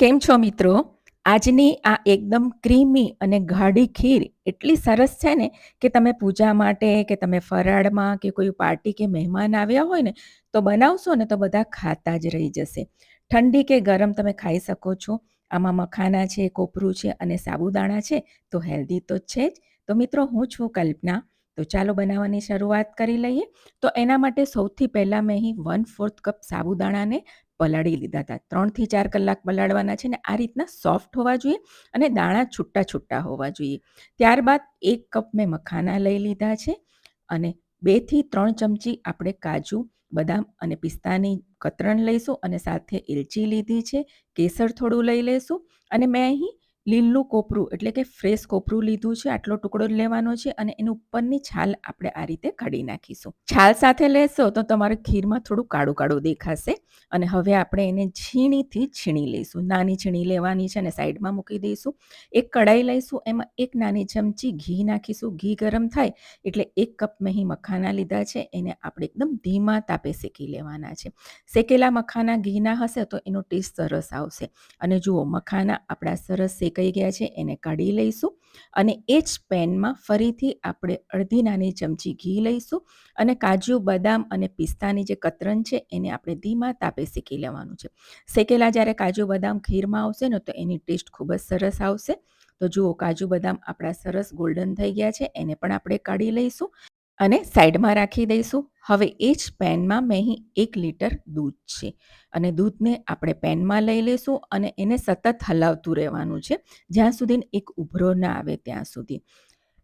કેમ છો મિત્રો? આજની આ એકદમ ક્રીમી અને ગાઢી ખીર એટલી સરસ છે ને કે તમે પૂજા માટે કે તમે ફરાળમાં કે કોઈ પાર્ટી કે મહેમાન આવ્યા હોય ને તો બનાવશો ને તો બધા ખાતા જ રહી જશે. ઠંડી કે ગરમ તમે ખાઈ શકો છો. આમાં મખાના છે, કોપરું છે અને સાબુદાણા છે, તો હેલ્ધી તો છે જ. તો મિત્રો હું છું કલ્પના. તો ચાલો બનાવવાની શરૂઆત કરી લઈએ. તો એના માટે સૌથી પહેલાં મેં અહીં વન ફોર્થ કપ સાબુદાણાને પલાળી લીધા હતા ત્રણથી ચાર કલાક પલાળવાના છે ને આ રીતના સોફ્ટ હોવા જોઈએ અને દાણા છૂટા છૂટા હોવા જોઈએ. ત્યારબાદ એક કપ મેં મખાના લઈ લીધા છે અને બેથી ત્રણ ચમચી આપણે કાજુ, બદામ અને પિસ્તાની કતરણ લઈશું અને સાથે એલચી લીધી છે, કેસર થોડું લઈ લઈશું અને મેં અહીં લીલું કોપરું, એટલે કે ફ્રેશ કોપરું લીધું છે, આટલો ટુકડો લેવાનો છે અને એની ઉપરની છાલ આપણે આ રીતે કાઢી નાખીશું. છાલ સાથે લેશો તો તમારે ખીરમાં થોડું કાળું કાળું દેખાશે અને હવે આપણે એને ઝીણીથી છીણી લઈશું. નાની છીણી લેવાની છે અને સાઈડમાં મૂકી દઈશું. એક કડાઈ લઈશું, એમાં એક નાની ચમચી ઘી નાખીશું. ઘી ગરમ થાય એટલે એક કપ મેં મખાના લીધા છે, એને આપણે એકદમ ધીમા તાપે શેકી લેવાના છે. શેકેલા મખાના ઘીના હશે તો એનો ટેસ્ટ સરસ આવશે. અને જુઓ, મખાના આપણા સરસ શેક શેકાઈ ગયા છે એને કાઢી લઈશું અને એ જ પેનમાં ફરીથી આપણે અડધી નાની ચમચી ઘી લઈશું અને કાજુ, બદામ અને પિસ્તાની જે કતરન છે એને આપણે ધીમા તાપે શેકી લેવાનું છે. શેકેલા જ્યારે કાજુ, બદામ ખીરમાં આવશે ને તો એની ટેસ્ટ ખૂબ જ સરસ આવશે. તો જુઓ કાજુ, બદામ આપણા સરસ ગોલ્ડન થઈ ગયા છે, એને પણ આપણે કાઢી લઈશું અને સાઈડમાં રાખી દઈશું. હવે એ જ પેનમાં મેં અહીં એક લીટર દૂધ છે. અને દૂધને આપણે પેનમાં લઈ લઈશું અને એને સતત હલાવતું રહેવાનું છે. જ્યાં સુધી એક ઉભરો ના આવે ત્યાં સુધી.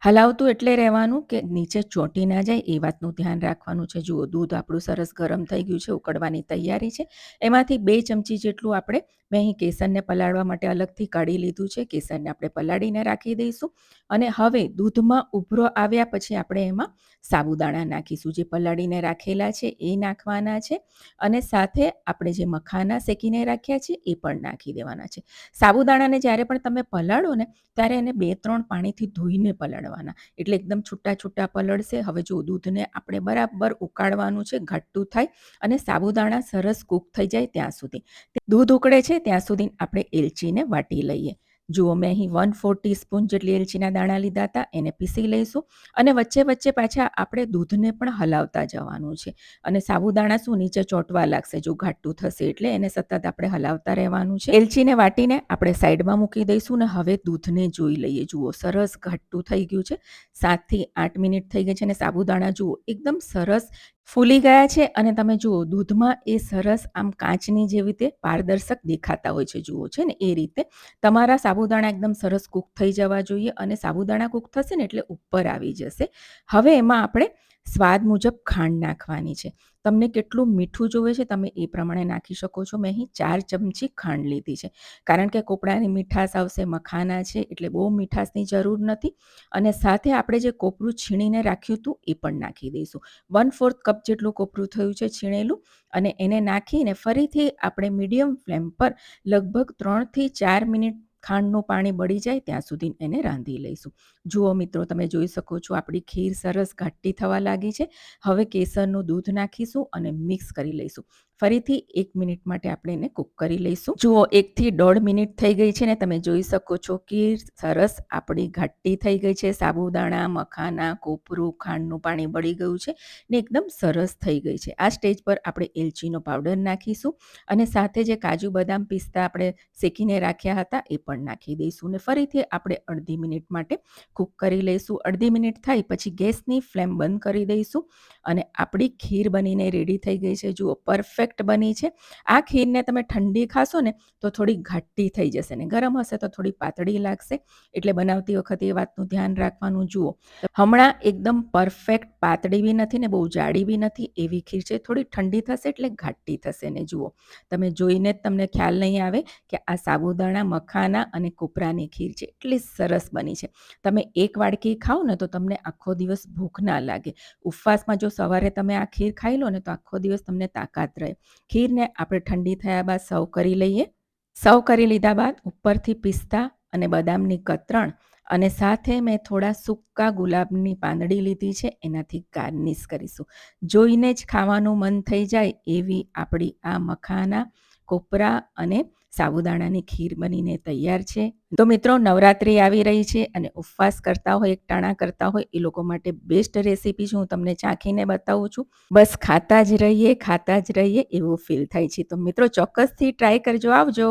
હલાવતું એટલે રહેવાનું કે નીચે ચોંટી ના જાય એ વાતનું ધ્યાન રાખવાનું છે. જુઓ, દૂધ આપણું સરસ ગરમ થઈ ગયું છે, ઉકળવાની તૈયારી છે. એમાંથી બે ચમચી જેટલું આપણે મેં અહીં કેસરને પલાળવા માટે અલગથી કાઢી લીધું છે. કેસરને આપણે પલાળીને રાખી દઈશું. અને હવે દૂધમાં ઉભરો આવ્યા પછી આપણે એમાં સાબુદાણા નાખીશું. જે પલાળીને રાખેલા છે એ નાખવાના છે. અને સાથે આપણે જે મખાના શેકીને રાખ્યા છે એ પણ નાખી દેવાના છે. સાબુદાણાને જ્યારે પણ તમે પલાળો ને, ત્યારે એને બે ત્રણ પાણીથી ધોઈને પલાળવા કરવાના એટલે એકદમ છૂટા છૂટા પલળશે. હવે જો દૂધને આપણે બરાબર ઉકાળવાનું છે, ઘટ્ટું થાય અને સાબુદાણા સરસ કૂક થઈ જાય ત્યાં સુધી. દૂધ ઉકળે છે, ત્યાં સુધી આપણે એલચીને વાટી લઈએ. જુઓ, મેં અહીં વન ફોર ટીસ્પૂન જેટલી એલચીના દાણા લીધા હતા, એને પીસી લઈશું અને વચ્ચે વચ્ચે પાછા આપણે દૂધને પણ હલાવતા જવાનું છે. અને સાબુદાણા શું, નીચે ચોંટવા લાગશે, જો ઘાટું થશે એટલે એને સતત આપણે હલાવતા રહેવાનું છે. એલચીને વાટીને આપણે સાઈડમાં મૂકી દઈશું ને હવે દૂધને જોઈ લઈએ. જુઓ, સરસ ઘાટું થઈ ગયું છે. સાતથી આઠ મિનિટ થઈ ગઈ છે અને સાબુદાણા જુઓ, એકદમ સરસ ફૂલી ગયા છે અને તમે જુઓ, દૂધમાં એ સરસ આમ કાચની જેવી રીતે પારદર્શક દેખાતા હોય છે. જુઓ છે ને, એ રીતે તમારા સાબુદાણા એકદમ સરસ કૂક થઈ જવા જોઈએ અને સાબુદાણા કૂક થશે ને એટલે ઉપર આવી જશે. હવે એમાં આપણે સ્વાદ મુજબ ખાંડ નાખવાની છે. તમને કેટલું મીઠું જોવે છે તમે એ પ્રમાણે નાખી શકો છો. મેં અહીં ચાર ચમચી ખાંડ લીધી છે. કારણ કે કોપડાની મીઠાશ આવશે, મખાના છે, એટલે બહુ મીઠાશની જરૂર નથી. અને સાથે આપણે જે કોપરું છીણીને રાખ્યું હતું એ પણ નાખી દઈશું. વન ફોર્થ કપ જેટલું કોપરું થયું છે છીણેલું અને એને નાખીને ફરીથી આપણે મીડિયમ ફ્લેમ પર લગભગ ત્રણથી ચાર મિનિટ ખાંડનું પાણી બળી જાય ત્યાં સુધી એને રાંધી લઈશું. જુઓ મિત્રો, તમે જોઈ શકો છો આપણી ખીર સરસ ઘાટી થવા લાગી છે. હવે કેસરનું દૂધ નાખીશું અને મિક્સ કરી લઈશું. ફરીથી એક મિનિટ માટે આપણે એને કૂક કરી લઈશું. જુઓ, એકથી દોઢ મિનિટ થઈ ગઈ છે ને તમે જોઈ શકો છો કે સરસ આપણી ઘાટી થઈ ગઈ છે. સાબુદાણા, મખાના, કોપરું, ખાંડનું પાણી બળી ગયું છે ને એકદમ સરસ થઈ ગઈ છે. આ સ્ટેજ પર આપણે એલચીનો પાવડર નાખીશું અને સાથે જે કાજુ બદામ પિસ્તા આપણે શેકીને રાખ્યા હતા એ પણ નાખી દઈશું ને ફરીથી આપણે અડધી મિનિટ માટે કૂક કરી લઈશું. અડધી મિનિટ થાય પછી ગેસની ફ્લેમ બંધ કરી દઈશું અને આપણી ખીર બનીને રેડી થઈ ગઈ છે. જુઓ, પરફેક્ટ પરફેક્ટ બની છે. આ ખીરને તમે ઠંડી ખાશો ને તો થોડી ઘાટી થઈ જશે ને ગરમ હશે તો થોડી પાતળી લાગશે. એટલે બનાવતી વખતે એ વાતનું ધ્યાન રાખવાનું જુઓ. હમણાં એકદમ પરફેક્ટ પાતળી બી નથી ને બહુ જાડી બી નથી, એવી ખીર છે. થોડી ઠંડી થશે એટલે ઘાટી થશે ને, જુઓ. તમે જોઈને જ તમને ખ્યાલ નહીં આવે કે આ સાબુદાણા, મખાના અને કોપરાની ખીર છે. એટલી સરસ બની છે. તમે એક વાડકી ખાઓ ને તો તમને આખો દિવસ ભૂખ ના લાગે. ઉપવાસમાં જો સવારે તમે આ ખીર ખાઈ લો ને તો આખો દિવસ તમને તાકાત રહે. ખીરને આપણે ઠંડી થયા બાદ સર્વ કરી લઈએ. સર્વ કરી લીધા બાદ ઉપરથી પિસ્તા અને બદામની કતરણ અને સાથે મેં થોડા સૂકા ગુલાબની પાંદડી લીધી છે, એનાથી ગાર્નિશ કરીશું. જોઈને જ ખાવાનું મન થઈ જાય એવી આપણી આ મખાના, કોપરા અને સાબુદાણાની ખીર બનીને તૈયાર છે. તો મિત્રો, નવરાત્રિ આવી રહી છે અને ઉપવાસ કરતા હોય, એકટાણા કરતા હોય, એ લોકો માટે બેસ્ટ રેસીપી છે હું તમને ચાખીને બતાવું છું. બસ ખાતા જ રહીએ, ખાતા જ રહીએ એવું ફીલ થાય છે. તો મિત્રો, ચોક્કસથી ટ્રાય કરજો, આવજો.